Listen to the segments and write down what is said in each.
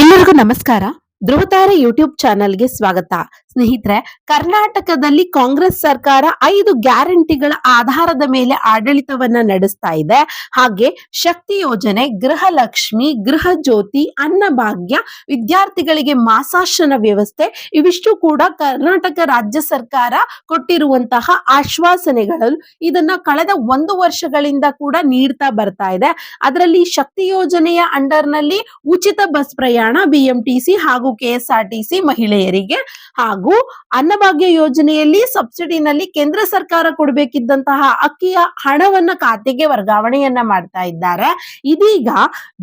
ಎಲ್ಲರಿಗೂ ನಮಸ್ಕಾರ. ಧ್ರುವತಾರೆ ಯೂಟ್ಯೂಬ್ ಚಾನೆಲ್ಗೆ ಸ್ವಾಗತ. ಸ್ನೇಹಿತರೆ, ಕರ್ನಾಟಕದಲ್ಲಿ ಕಾಂಗ್ರೆಸ್ ಸರ್ಕಾರ ಐದು ಗ್ಯಾರಂಟಿಗಳ ಆಧಾರದ ಮೇಲೆ ಆಡಳಿತವನ್ನ ನಡೆಸ್ತಾ ಇದೆ. ಹಾಗೆ ಶಕ್ತಿ ಯೋಜನೆ, ಗೃಹಲಕ್ಷ್ಮಿ ಗೃಹ ಜ್ಯೋತಿ ಅನ್ನಭಾಗ್ಯ, ವಿದ್ಯಾರ್ಥಿಗಳಿಗೆ ಮಾಸಾಶನ ವ್ಯವಸ್ಥೆ ಇವಿಷ್ಟು ಕೂಡ ಕರ್ನಾಟಕ ರಾಜ್ಯ ಸರ್ಕಾರ ಕೊಟ್ಟಿರುವಂತಹ ಆಶ್ವಾಸನೆಗಳು ಇದನ್ನ ಕಳೆದ ಒಂದು ವರ್ಷಗಳಿಂದ ಕೂಡ ನೀಡ್ತಾ ಬರ್ತಾ ಇದೆ. ಅದರಲ್ಲಿ ಶಕ್ತಿ ಯೋಜನೆಯ ಅಂಡರ್ನಲ್ಲಿ ಉಚಿತ ಬಸ್ ಪ್ರಯಾಣ, ಬಿಎಂಟಿಸಿ ಹಾಗೂ ಕೆಎಸ್ಆರ್ಟಿಸಿ ಮಹಿಳೆಯರಿಗೆ ಹಾಗೂ ಅನ್ನಭಾಗ್ಯ ಯೋಜನೆಯಲ್ಲಿ ಸಬ್ಸಿಡಿನಲ್ಲಿ ಕೇಂದ್ರ ಸರ್ಕಾರ ಕೊಡಬೇಕಿದ್ದಂತಹ ಅಕ್ಕಿಯ ಹಣವನ್ನ ಖಾತೆಗೆ ವರ್ಗಾವಣೆಯನ್ನ ಮಾಡ್ತಾ ಇದ್ದಾರೆ. ಇದೀಗ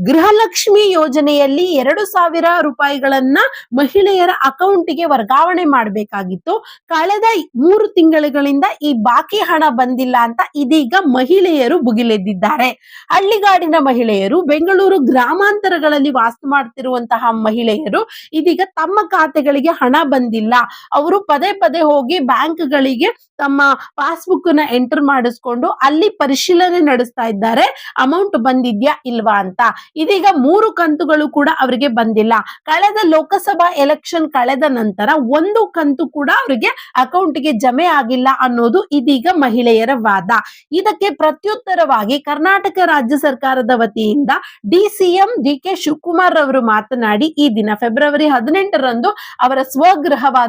ಗೃಹಲಕ್ಷ್ಮಿ ಯೋಜನೆಯಲ್ಲಿ ಎರಡು ಸಾವಿರ ರೂಪಾಯಿಗಳನ್ನ ಮಹಿಳೆಯರ ಅಕೌಂಟ್ಗೆ ವರ್ಗಾವಣೆ ಮಾಡಬೇಕಾಗಿತ್ತು. ಕಳೆದ ಮೂರು ತಿಂಗಳುಗಳಿಂದ ಈ ಬಾಕಿ ಹಣ ಬಂದಿಲ್ಲ ಅಂತ ಇದೀಗ ಮಹಿಳೆಯರು ಭುಗಿಲೆದ್ದಿದ್ದಾರೆ. ಹಳ್ಳಿಗಾಡಿನ ಮಹಿಳೆಯರು, ಬೆಂಗಳೂರು ಗ್ರಾಮಾಂತರಗಳಲ್ಲಿ ವಾಸ ಮಾಡ್ತಿರುವಂತಹ ಮಹಿಳೆಯರು ಇದೀಗ ತಮ್ಮ ಖಾತೆಗಳಿಗೆ ಹಣ ಬಂದಿಲ್ಲ. ಅವರು ಪದೇ ಪದೇ ಹೋಗಿ ಬ್ಯಾಂಕ್ಗಳಿಗೆ ತಮ್ಮ ಪಾಸ್ಬುಕ್ನ ಎಂಟರ್ ಮಾಡಿಸ್ಕೊಂಡು ಅಲ್ಲಿ ಪರಿಶೀಲನೆ ನಡೆಸ್ತಾ ಇದ್ದಾರೆ. ಅಮೌಂಟ್ ಬಂದಿದ್ಯಾ ಇಲ್ವಾ ಅಂತ. ಇದೀಗ ಮೂರು ಕಂತುಗಳು ಕೂಡ ಅವರಿಗೆ ಬಂದಿಲ್ಲ. ಕಳೆದ ಲೋಕಸಭಾ ಎಲೆಕ್ಷನ್ ಕಳೆದ ನಂತರ ಒಂದು ಕಂತು ಕೂಡ ಅವರಿಗೆ ಅಕೌಂಟ್ಗೆ ಜಮೆ ಆಗಿಲ್ಲ ಅನ್ನೋದು ಇದೀಗ ಮಹಿಳೆಯರ ವಾದ. ಇದಕ್ಕೆ ಪ್ರತ್ಯುತ್ತರವಾಗಿ ಕರ್ನಾಟಕ ರಾಜ್ಯ ಸರ್ಕಾರದ ವತಿಯಿಂದ ಡಿಸಿಎಂ ಡಿ ಕೆ ಶಿವಕುಮಾರ್ ಅವರು ಮಾತನಾಡಿ, ಈ ದಿನ ಫೆಬ್ರವರಿ ಹದಿನೆಂಟರಂದು ಅವರ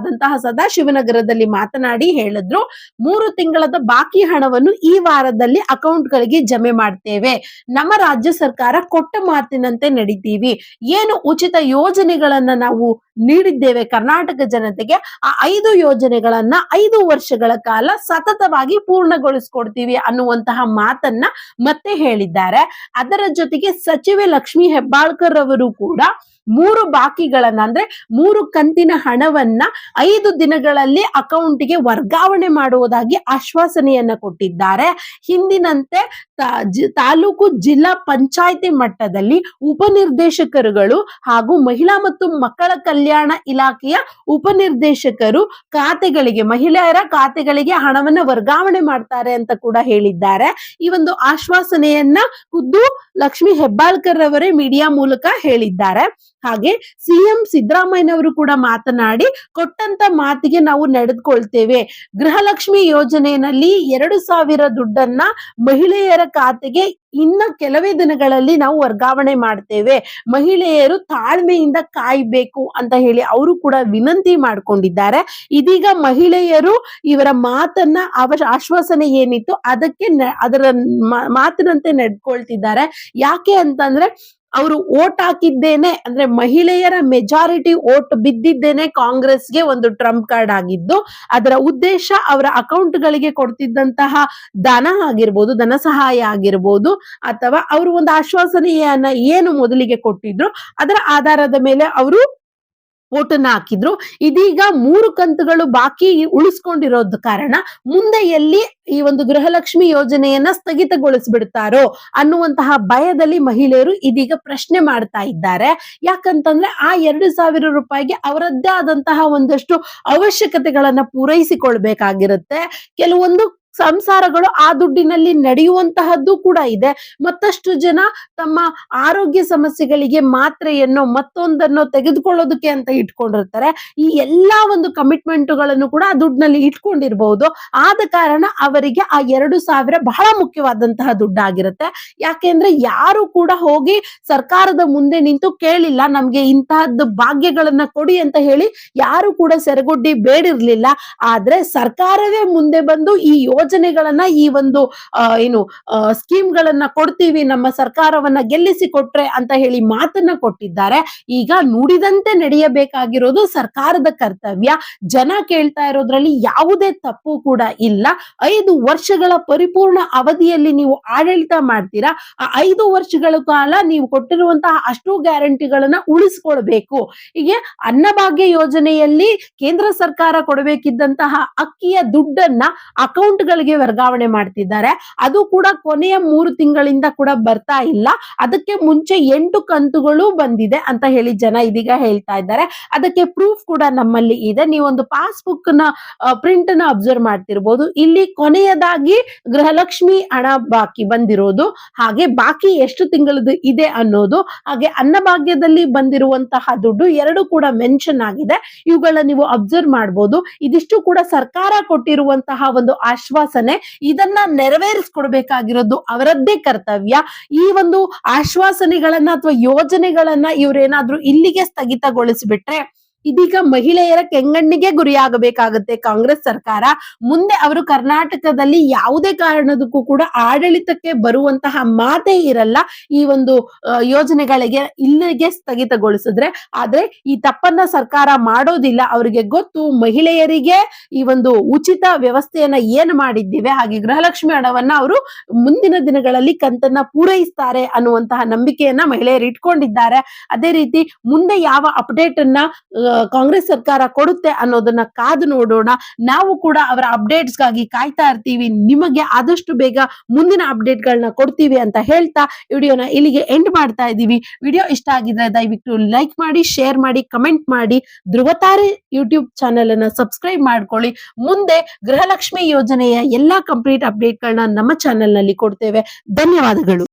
ಸ್ವಗೃಹವಾದಂತಹ ಸದಾಶಿವನಗರದಲ್ಲಿ ಮಾತನಾಡಿ ಹೇಳಿದ್ರು, ಮೂರು ತಿಂಗಳದ ಬಾಕಿ ಹಣವನ್ನು ಈ ವಾರದಲ್ಲಿ ಅಕೌಂಟ್ಗಳಿಗೆ ಜಮೆ ಮಾಡ್ತೇವೆ. ನಮ್ಮ ರಾಜ್ಯ ಸರ್ಕಾರ ಕೊಟ್ಟ ಮಾತಿನಂತೆ ನಡೀತೀವಿ. ಏನು ಉಚಿತ ಯೋಜನೆಗಳನ್ನ ನಾವು ನೀಡಿದ್ದೇವೆ ಕರ್ನಾಟಕ ಜನತೆಗೆ, ಆ ಐದು ಯೋಜನೆಗಳನ್ನ ಐದು ವರ್ಷಗಳ ಕಾಲ ಸತತವಾಗಿ ಪೂರ್ಣಗೊಳಿಸ್ಕೊಡ್ತೀವಿ ಅನ್ನುವಂತಹ ಮಾತನ್ನ ಮತ್ತೆ ಹೇಳಿದ್ದಾರೆ. ಅದರ ಜೊತೆಗೆ ಸಚಿವೆ ಲಕ್ಷ್ಮಿ ಹೆಬ್ಬಾಳ್ಕರ್ ಅವರು ಕೂಡ ಮೂರು ಬಾಕಿಗಳನ್ನ, ಅಂದ್ರೆ ಮೂರು ಕಂತಿನ ಹಣವನ್ನ ಐದು ದಿನಗಳಲ್ಲಿ ಅಕೌಂಟ್ಗೆ ವರ್ಗಾವಣೆ ಮಾಡುವುದಾಗಿ ಆಶ್ವಾಸನೆಯನ್ನ ಕೊಟ್ಟಿದ್ದಾರೆ. ಹಿಂದಿನಂತೆ ತಾಲೂಕು ಜಿಲ್ಲಾ ಪಂಚಾಯತಿ ಮಟ್ಟದಲ್ಲಿ ಉಪನಿರ್ದೇಶಕರುಗಳು ಹಾಗೂ ಮಹಿಳಾ ಮತ್ತು ಮಕ್ಕಳ ಕಲ್ಯಾಣ ಇಲಾಖೆಯ ಉಪನಿರ್ದೇಶಕರು ಖಾತೆಗಳಿಗೆ, ಮಹಿಳೆಯರ ಖಾತೆಗಳಿಗೆ ಹಣವನ್ನ ವರ್ಗಾವಣೆ ಮಾಡ್ತಾರೆ ಅಂತ ಕೂಡ ಹೇಳಿದ್ದಾರೆ. ಈ ಒಂದು ಆಶ್ವಾಸನೆಯನ್ನ ಖುದ್ದು ಲಕ್ಷ್ಮಿ ಹೆಬ್ಬಾಳ್ಕರ್ ಅವರೇ ಮೀಡಿಯಾ ಮೂಲಕ ಹೇಳಿದ್ದಾರೆ. ಹಾಗೆ ಸಿಎಂ ಸಿದ್ದರಾಮಯ್ಯನವರು ಕೂಡ ಮಾತನಾಡಿ ಕೊಟ್ಟಂತ ಮಾತಿಗೆ ನಾವು ನಡೆದುಕೊಳ್ತೇವೆ. ಗೃಹಲಕ್ಷ್ಮಿ ಯೋಜನೆಯಲ್ಲಿ ಎರಡು ಸಾವಿರ ದುಡ್ಡನ್ನ ಮಹಿಳೆಯರ ಖಾತೆಗೆ ಇನ್ನ ಕೆಲವೇ ದಿನಗಳಲ್ಲಿ ನಾವು ವರ್ಗಾವಣೆ ಮಾಡ್ತೇವೆ. ಮಹಿಳೆಯರು ತಾಳ್ಮೆಯಿಂದ ಕಾಯ್ಬೇಕು ಅಂತ ಹೇಳಿ ಅವರು ಕೂಡ ವಿನಂತಿ ಮಾಡ್ಕೊಂಡಿದ್ದಾರೆ. ಇದೀಗ ಮಹಿಳೆಯರು ಇವರ ಮಾತನ್ನ ಅವರ ಆಶ್ವಾಸನೆ ಏನಿತ್ತು ಅದಕ್ಕೆ ಅದರ ಮಾತಿನಂತೆ ನಡ್ಕೊಳ್ತಿದ್ದಾರೆ. ಯಾಕೆ ಅಂತಂದ್ರೆ ಅವರು ಓಟ್ ಹಾಕಿದ್ದೇನೆ ಅಂದ್ರೆ ಮಹಿಳೆಯರ ಮೆಜಾರಿಟಿ ಓಟ್ ಬಿದ್ದಿದ್ದೇನೆ ಕಾಂಗ್ರೆಸ್ಗೆ ಒಂದು ಟ್ರಂಪ್ ಕಾರ್ಡ್ ಆಗಿದ್ದು, ಅದರ ಉದ್ದೇಶ ಅವರ ಅಕೌಂಟ್ಗಳಿಗೆ ಕೊಡ್ತಿದ್ದಂತಹ ಧನ ಆಗಿರ್ಬೋದು, ಧನ ಸಹಾಯ ಆಗಿರ್ಬೋದು, ಅಥವಾ ಅವರು ಒಂದು ಆಶ್ವಾಸನೆಯನ್ನ ಏನು ಮೊದಲಿಗೆ ಕೊಟ್ಟಿದ್ರು, ಅದರ ಆಧಾರದ ಮೇಲೆ ಅವರು ಓಟನ್ನ ಹಾಕಿದ್ರು. ಇದೀಗ ಮೂರು ಕಂತುಗಳು ಬಾಕಿ ಉಳಿಸ್ಕೊಂಡಿರೋದ್ ಕಾರಣ ಮುಂದೆ ಎಲ್ಲಿ ಈ ಒಂದು ಗೃಹಲಕ್ಷ್ಮಿ ಯೋಜನೆಯನ್ನ ಸ್ಥಗಿತಗೊಳಿಸ್ಬಿಡ್ತಾರೋ ಅನ್ನುವಂತಹ ಭಯದಲ್ಲಿ ಮಹಿಳೆಯರು ಇದೀಗ ಪ್ರಶ್ನೆ ಮಾಡ್ತಾ ಇದ್ದಾರೆ. ಯಾಕಂತಂದ್ರೆ ಆ ಎರಡು ಸಾವಿರ ರೂಪಾಯಿಗೆ ಅವರದ್ದೇ ಆದಂತಹ ಒಂದಷ್ಟು ಅವಶ್ಯಕತೆಗಳನ್ನ ಪೂರೈಸಿಕೊಳ್ಬೇಕಾಗಿರುತ್ತೆ. ಕೆಲವೊಂದು ಸಂಸಾರಗಳು ಆ ದುಡ್ಡಿನಲ್ಲಿ ನಡೆಯುವಂತಹದ್ದು ಕೂಡ ಇದೆ. ಮತ್ತಷ್ಟು ಜನ ತಮ್ಮ ಆರೋಗ್ಯ ಸಮಸ್ಯೆಗಳಿಗೆ ಮಾತ್ರೆಯನ್ನು ಮತ್ತೊಂದನ್ನು ತೆಗೆದುಕೊಳ್ಳೋದಕ್ಕೆ ಅಂತ ಇಟ್ಕೊಂಡಿರ್ತಾರೆ. ಈ ಎಲ್ಲಾ ಒಂದು ಕಮಿಟ್ಮೆಂಟ್ಗಳನ್ನು ಕೂಡ ಆ ದುಡ್ಡಿನಲ್ಲಿ ಇಟ್ಕೊಂಡಿರಬಹುದು ಆದ ಕಾರಣ ಅವರಿಗೆ ಆ ಎರಡು ಸಾವಿರ ಬಹಳ ಮುಖ್ಯವಾದಂತಹ ದುಡ್ಡಾಗಿರುತ್ತೆ. ಯಾಕೆಂದ್ರೆ ಯಾರು ಕೂಡ ಹೋಗಿ ಸರ್ಕಾರದ ಮುಂದೆ ನಿಂತು ಕೇಳಿಲ್ಲ, ನಮ್ಗೆ ಇಂತಹದ್ದು ಭಾಗ್ಯಗಳನ್ನ ಕೊಡಿ ಅಂತ ಹೇಳಿ ಯಾರು ಕೂಡ ಸೆರಗೊಡ್ಡಿ ಬೇಡಿರ್ಲಿಲ್ಲ. ಆದ್ರೆ ಸರ್ಕಾರವೇ ಮುಂದೆ ಬಂದು ಈ ಯೋಜನೆಗಳನ್ನ ಈ ಒಂದು ಏನು ಸ್ಕೀಮ್ ಗಳನ್ನ ಕೊಡ್ತೀವಿ, ನಮ್ಮ ಸರ್ಕಾರವನ್ನ ಗೆಲ್ಲಿಸಿ ಕೊಟ್ರೆ ಅಂತ ಹೇಳಿ ಮಾತನ್ನ ಕೊಟ್ಟಿದ್ದಾರೆ. ಈಗ ನುಡಿದಂತೆ ನಡೆಯಬೇಕಾಗಿರೋದು ಸರ್ಕಾರದ ಕರ್ತವ್ಯ. ಜನ ಕೇಳ್ತಾ ಇರೋದ್ರಲ್ಲಿ ಯಾವುದೇ ತಪ್ಪು ಕೂಡ ಇಲ್ಲ. ಐದು ವರ್ಷಗಳ ಪರಿಪೂರ್ಣ ಅವಧಿಯಲ್ಲಿ ನೀವು ಆಡಳಿತ ಮಾಡ್ತೀರಾ? ಆ ಐದು ವರ್ಷಗಳ ಕಾಲ ನೀವು ಕೊಟ್ಟಿರುವಂತಹ ಅಷ್ಟು ಗ್ಯಾರಂಟಿಗಳನ್ನ ಉಳಿಸ್ಕೊಳ್ಬೇಕು. ಹೀಗೆ ಅನ್ನಭಾಗ್ಯ ಯೋಜನೆಯಲ್ಲಿ ಕೇಂದ್ರ ಸರ್ಕಾರ ಕೊಡಬೇಕಿದ್ದಂತಹ ಅಕ್ಕಿಯ ದುಡ್ಡನ್ನ ಅಕೌಂಟ್ಗಳಿಗೆ ತಿಂಗಳಿಗೆ ವರ್ಗಾವಣೆ ಮಾಡ್ತಿದ್ದಾರೆ. ಅದು ಕೂಡ ಕೊನೆಯ ಮೂರು ತಿಂಗಳಿಂದ ಕೂಡ ಬರ್ತಾ ಇಲ್ಲ. ಅದಕ್ಕೆ ಮುಂಚೆ ಎಂಟು ಕಂತುಗಳು ಬಂದಿದೆ ಅಂತ ಹೇಳಿ ಜನ ಇದೀಗ ಹೇಳ್ತಾ ಇದ್ದಾರೆ. ಅದಕ್ಕೆ ಪ್ರೂಫ್ ಕೂಡ ನಮ್ಮಲ್ಲಿ ಇದೆ. ನೀವೊಂದು ಪಾಸ್ಬುಕ್ನ ಪ್ರಿಂಟ್ನ ಅಬ್ಸರ್ವ್ ಮಾಡ್ತಿರ್ಬೋದು. ಇಲ್ಲಿ ಕೊನೆಯದಾಗಿ ಗೃಹಲಕ್ಷ್ಮಿ ಹಣ ಬಾಕಿ ಬಂದಿರೋದು. ಹಾಗೆ ಬಾಕಿ ಎಷ್ಟು ತಿಂಗಳದ್ದು ಇದೆ ಅನ್ನೋದು. ಹಾಗೆ ಅನ್ನಭಾಗ್ಯದಲ್ಲಿ ಬಂದಿರುವಂತಹ ದುಡ್ಡು ಎರಡು ಕೂಡ ಮೆನ್ಷನ್ ಆಗಿದೆ. ಇವುಗಳನ್ನ ನೀವು ಅಬ್ಸರ್ವ್ ಮಾಡಬಹುದು ಇದಿಷ್ಟು ಕೂಡ ಸರ್ಕಾರ ಕೊಟ್ಟಿರುವಂತಹ ಒಂದು ಆಶ್ವಾಸನೆ ಇದನ್ನ ನೆರವೇರಿಸ್ಕೊಡ್ಬೇಕಾಗಿರೋದು ಅವರದ್ದೇ ಕರ್ತವ್ಯ. ಈ ಒಂದು ಆಶ್ವಾಸನೆಗಳನ್ನ ಅಥವಾ ಯೋಜನೆಗಳನ್ನ ಇವ್ರೇನಾದ್ರೂ ಇಲ್ಲಿಗೆ ಸ್ಥಗಿತಗೊಳಿಸಿಬಿಟ್ರೆ ಇದೀಗ ಮಹಿಳೆಯರ ಕೆಂಗಣ್ಣಿಗೆ ಗುರಿಯಾಗಬೇಕಾಗುತ್ತೆ ಕಾಂಗ್ರೆಸ್ ಸರ್ಕಾರ. ಮುಂದೆ ಅವರು ಕರ್ನಾಟಕದಲ್ಲಿ ಯಾವುದೇ ಕಾರಣದಕ್ಕೂ ಕೂಡ ಆಡಳಿತಕ್ಕೆ ಬರುವಂತಹ ಮಾತೇ ಇರಲ್ಲ ಈ ಒಂದು ಯೋಜನೆಗಳಿಗೆ ಇಲ್ಲಿಗೆ ಸ್ಥಗಿತಗೊಳಿಸಿದ್ರೆ. ಆದ್ರೆ ಈ ತಪ್ಪನ್ನ ಸರ್ಕಾರ ಮಾಡೋದಿಲ್ಲ. ಅವರಿಗೆ ಗೊತ್ತು ಮಹಿಳೆಯರಿಗೆ ಈ ಒಂದು ಉಚಿತ ವ್ಯವಸ್ಥೆಯನ್ನ ಏನು ಮಾಡಿದ್ದೇವೆ, ಹಾಗೆ ಗೃಹಲಕ್ಷ್ಮಿ ಹಣವನ್ನ ಅವರು ಮುಂದಿನ ದಿನಗಳಲ್ಲಿ ಕಂತನ್ನ ಪೂರೈಸ್ತಾರೆ ಅನ್ನುವಂತಹ ನಂಬಿಕೆಯನ್ನ ಮಹಿಳೆಯರು ಇಟ್ಕೊಂಡಿದ್ದಾರೆ. ಅದೇ ರೀತಿ ಮುಂದೆ ಯಾವ ಅಪ್ಡೇಟ್ ಅನ್ನ ಕಾಂಗ್ರೆಸ್ ಸರ್ಕಾರ ಕೊಡುತ್ತೆ ಅನ್ನೋದನ್ನ ಕಾದು ನೋಡೋಣ. ನಾವು ಕೂಡ ಅವರ ಅಪ್ಡೇಟ್ಸ್ಗಾಗಿ ಕಾಯ್ತಾ ಇರ್ತೀವಿ. ನಿಮಗೆ ಆದಷ್ಟು ಬೇಗ ಮುಂದಿನ ಅಪ್ಡೇಟ್ ಗಳನ್ನ ಕೊಡ್ತೀವಿ ಅಂತ ಹೇಳ್ತಾ ವಿಡಿಯೋನ ಇಲ್ಲಿಗೆ ಎಂಡ್ ಮಾಡ್ತಾ ಇದ್ದೀವಿ. ವಿಡಿಯೋ ಇಷ್ಟ ಆಗಿದ್ರೆ ದಯವಿಟ್ಟು ಲೈಕ್ ಮಾಡಿ, ಶೇರ್ ಮಾಡಿ, ಕಮೆಂಟ್ ಮಾಡಿ. ಧ್ರುವತಾರೆ ಯೂಟ್ಯೂಬ್ ಚಾನೆಲ್ ಅನ್ನ ಸಬ್ಸ್ಕ್ರೈಬ್ ಮಾಡ್ಕೊಳ್ಳಿ. ಮುಂದೆ ಗೃಹಲಕ್ಷ್ಮಿ ಯೋಜನೆಯ ಎಲ್ಲಾ ಕಂಪ್ಲೀಟ್ ಅಪ್ಡೇಟ್ ಗಳನ್ನ ನಮ್ಮ ಚಾನೆಲ್ನಲ್ಲಿ ಕೊಡ್ತೇವೆ. ಧನ್ಯವಾದಗಳು.